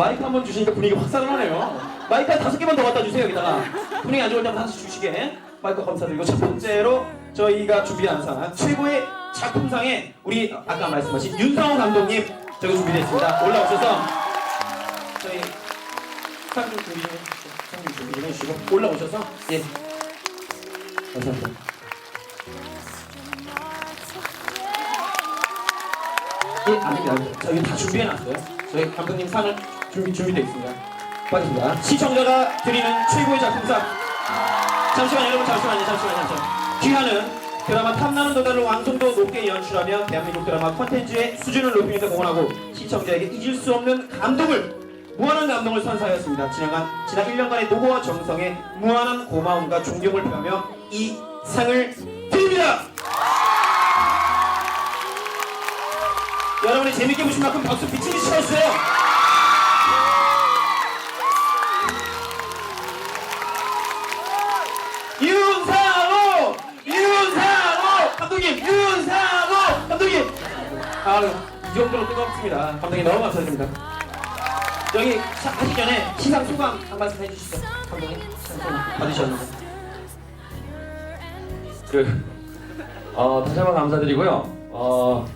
마이크 한 번 주시니까 분위기 확 살아나네요. 마이크 한 다섯 개만 더 갖다 주세요, 여기다가. 분위기 안 좋을 때만 하나씩 주시게. 마이크 감사드리고, 첫 번째로 저희가 준비한 상, 최고의 작품상에 우리 아까 말씀하신 윤상호 감독님 저기 준비됐습니다. 올라오셔서 저희 상좀 준비 좀 해주시죠. 상좀 준비 좀 해주시고, 올라오셔서, 예. 감사합니다. 예, 아닙니다. 저희 다 준비해놨어요. 저희 감독님 상을 준비, 준비되어 있습니다. 빠집니다. 시청자가 드리는 최고의 작품상. 잠시만요, 여러분, 잠시만요, 잠시만요, 잠시만요. 귀하는 드라마 탐나는 도달을 완성도 높게 연출하며 대한민국 드라마 콘텐츠의 수준을 높이는 데 공헌하고 시청자에게 잊을 수 없는 감동을 무한한 감동을 선사하였습니다. 지나간 지난 1년간의 노고와 정성에 무한한 고마움과 존경을 표하며 이 상을 드립니다. 여러분이 재밌게 보신 만큼 박수 미친 듯이 쳐주세요. 이 정도로 뜨겁습니다. 감독님 너무 감사드립니다. 여기 사- 하기 전에 시상 소감 한 말씀 해주시죠. 감독님. 시상 소감 받으셨는데. 그, 어, 다시 한번 감사드리고요. 어,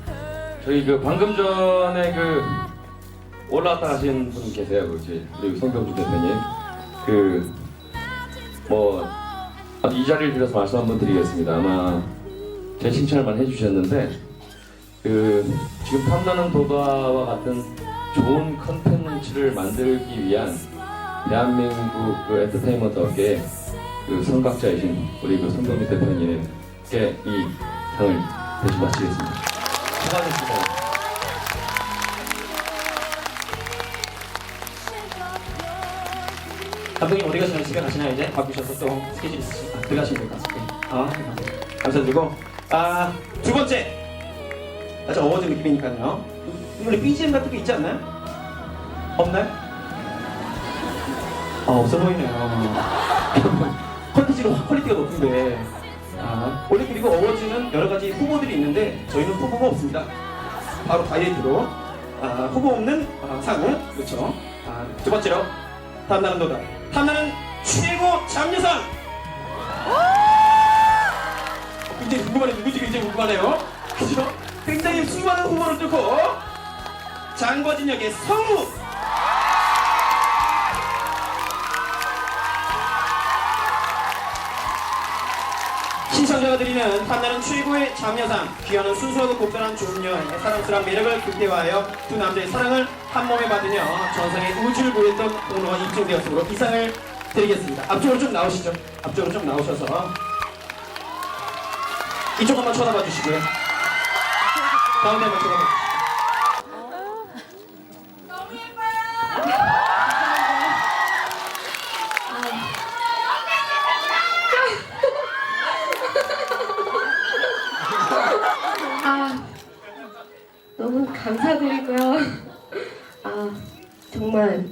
저희 그 방금 전에 그 올라왔다 가신 분 계세요. 그 저희 우리 성경주 대표님. 그, 뭐, 이 자리를 빌어서 말씀 한번 드리겠습니다. 아마 제 칭찬을만 해주셨는데, 그, 지금 탐나는 도다와 같은 좋은 컨텐츠를 만들기 위한 대한민국 그 엔터테인먼트 업계의 그 선각자이신 우리 그 손동민 대표님께 이 상을 대신 바치겠습니다. 수고하셨습니다. 감독님 어디 가시나요? 집에 가시나요 이제? 바쁘셔서 또 스케줄 있으시니까 들어가시면 될 것 같습니다. 아, 네. 감사드리고 아, 두 번째 아주 어워즈 느낌이니까요. 우리 BGM 같은 게 있지 않나요? 없나요? 아, 없어 보이네요. 컨텐츠로 퀄리티가 높은데 아, 원래 그리고 어워즈는 여러 가지 후보들이 있는데 저희는 후보가 없습니다. 바로 다이어트로 아, 후보 없는 아, 상을 그렇죠. 아, 두 번째로 탐나는 도다 탐나는 최고 장려상. 어, 굉장히 궁금하네 누구지 굉장히 궁금하네요. 그죠? 굉장히 수많은 후보를 뚫고 장과진 역의 성우. 신청자가 드리는 탐나는 최고의 장려상 귀하는 순수하고 좋은 여인의 사랑스러운 매력을 극대화하여 두 남자의 사랑을 한 몸에 받으며 전상의 우주를 보였던 공로가 입증되었으므로 이 상을 드리겠습니다. 앞쪽으로 좀 나오시죠. 앞쪽으로 좀 나오셔서. 이쪽 한번 쳐다봐 주시고요 한번 쳐다봐 주시고 아, 너무 감사드리고요. 아, 정말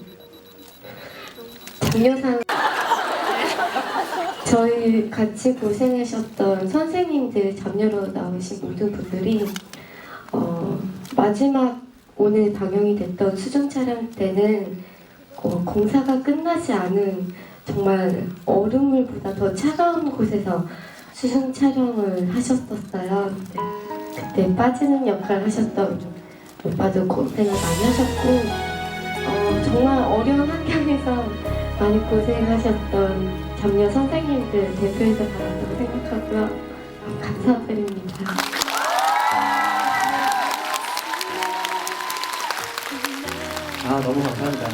장려상 저희 같이 고생하셨던 선생님들 잡녀로 나오신 모든 분들이 어, 마지막 오늘 방영이 됐던 수중 촬영 때는 어, 공사가 끝나지 않은 정말 얼음물보다 더 차가운 곳에서 수중 촬영을 하셨었어요. 그때 빠지는 역할 하셨던 오빠도 고생을 많이 하셨고 어, 정말 어려운 환경에서 많이 고생하셨던 잡녀 선생님들 대표해서 받았다고 생각하고요. 어, 감사드립니다. 아 너무 감사합니다.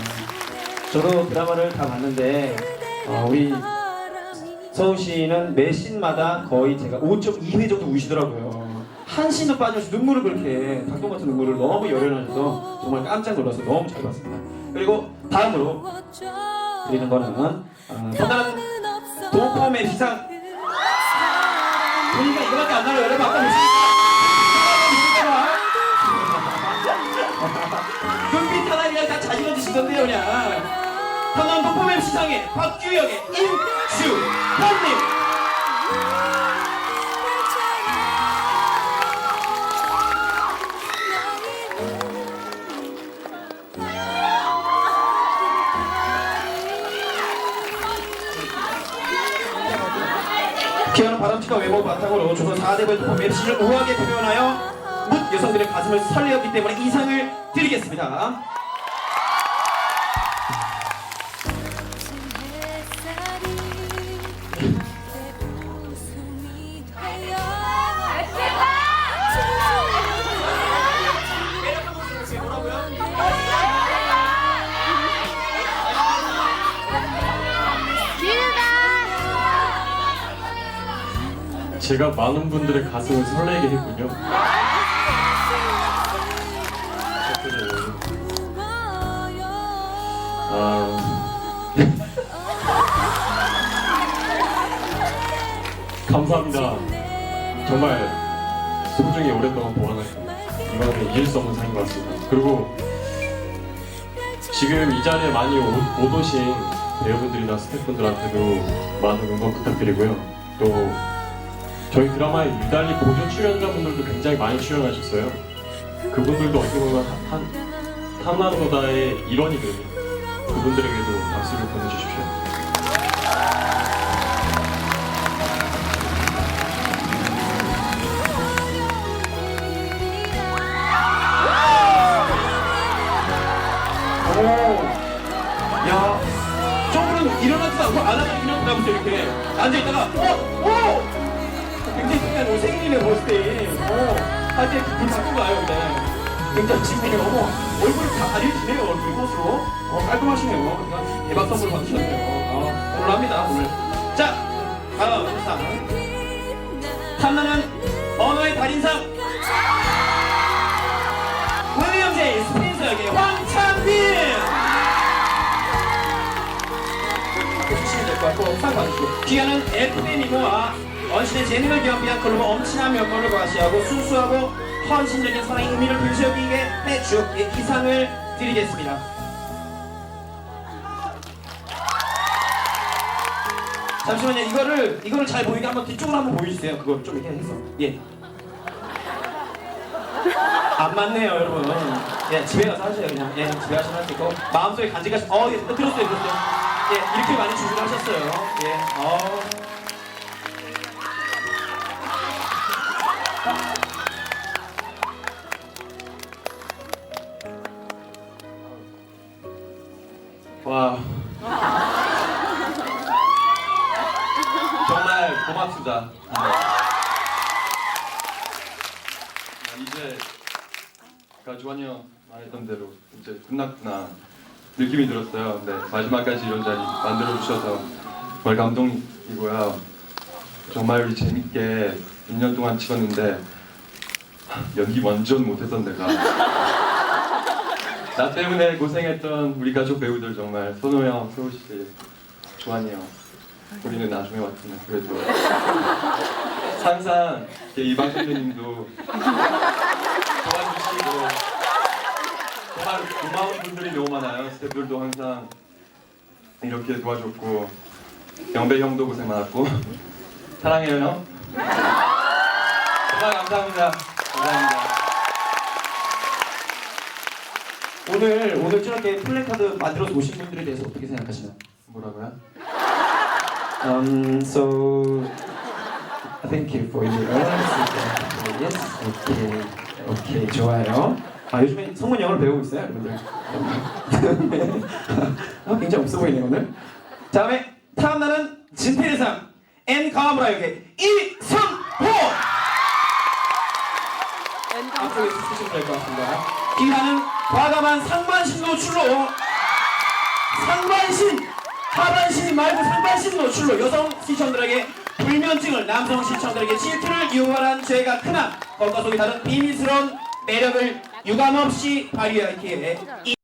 저도 드라마를 다 봤는데 어, 우리 서우 씨는 매 씬마다 거의 제가 5.2회 정도 우시더라고요. 한 씬도 빠져서 눈물을 그렇게 닭똥 같은 눈물을 너무 열연하셔서 정말 깜짝 놀라서 너무 잘 봤습니다. 그리고 다음으로 드리는 거는 어, 더다른 도포의 비상 보니까 이거밖에 안 나요. 여러분 아까 보시니까 미친건데 그냥 강원 퍼포맨 시상에 박규영의 임주현님 피아노 바람치가 외모 바탕으로 조선 4대부의 도포 맵시를 우아하게 표현하여 묻 여성들의 가슴을 설레었기 때문에 이상을 드리겠습니다. 제가 많은 분들의 가슴을 설레게 했군요. 아... 감사합니다. 정말 소중히 오랫동안 보관했고 이번에 잊을 수 없는 상인 것 같습니다. 그리고 지금 이 자리에 많이 오, 못 오신 배우분들이나 스태프분들한테도 많은 응원 부탁드리고요. 또 저희 드라마에 유달리 보조 출연자분들도 굉장히 많이 출연하셨어요. 그분들도 어떻게 보면 한, 한 탐나노다의 일원이거든요. 그분들에게도 박수를 보내주십시오. 오, 야, 저분은 일어나지도 않고 안 하고 그냥 그다음부터 이렇게 앉아있다가, 어, 오! 굉장히 오늘 생일이네, 버스데이. 어, 할때 불 바꾼 거예요, 근데. 굉장히 지금이요. 어머, 얼굴이 다 가려지네요, 얼굴 꽃으로. 어, 깔끔하시네요. 그러니까 대박 선물 받으셨네요. 어, 오늘합니다, 오늘. 자, 다음 상. 탐나는 언어의 달인상. 윌리엄 제이 스펜서에게 황창빈! 해주시면 될 것 같고 상 받으시고 귀하는 FM 이모와 언신의 재능을 겸비한 글로벌 엄친한 면모를 과시하고 순수하고 헌신적인 사랑의 의미를 불새기게 해주었기에 이 상을 드리겠습니다 잠시만요 이거를 이거를 잘 보이게 한번 뒤쪽으로 한번 보여주세요 그걸 좀 이렇게 해서 예 안 맞네요, 여러분. 예, 집에 가서 하세요, 그냥. 예, 집에 가서 할수 있고. 마음속에 간직하시, 어, 예, 들었어요, 들었어요. 예, 이렇게 많이 준비를 하셨어요. 예, 어. 와 정말 고맙습니다. 아, 이제 아까 주환이 형 말했던 대로 이제 끝났구나 느낌이 들었어요. 근데 마지막까지 이런 자리 만들어 주셔서 정말 감동이고요. 정말 우리 재밌게 1년 동안 찍었는데 연기 완전 못했던 내가 나 때문에 고생했던 우리 가족 배우들 정말 선호 형, 소우 씨, 조한이 형 우리는 나중에 왔지만 그래도. 항상 이방 선배님도 도와주시고. 정말 고마운 분들이 너무 많아요. 스태프들도 항상 이렇게 도와줬고. 영배 형도 고생 많았고. 사랑해요 형. 정말 감사합니다. 감사합니다 오늘, 오늘 저렇게 플래카드 만들어서 오신 분들에 대해서 어떻게 생각하시나요? 뭐라고요? Um, so thank you for your yes. 오케이, 오케이, 좋아요. 아 요즘에 성문 영어를 배우고 있어요, 여러분들. 아, 굉장히 없어 보이네 오늘. 다음에 탐나는 진태상 N 가와무라에게 이성호. 앞쪽에 쓰시면 될 것 같습니다. 기하는 과감한 상반신 노출로. 상반신 하반신 말고 상반신 노출로 여성 시청들에게 불면증을 남성 시청들에게 질투를 유발한 죄가 크나 겉과 속이 다른 비밀스러운 매력을 유감없이 발휘하기에 이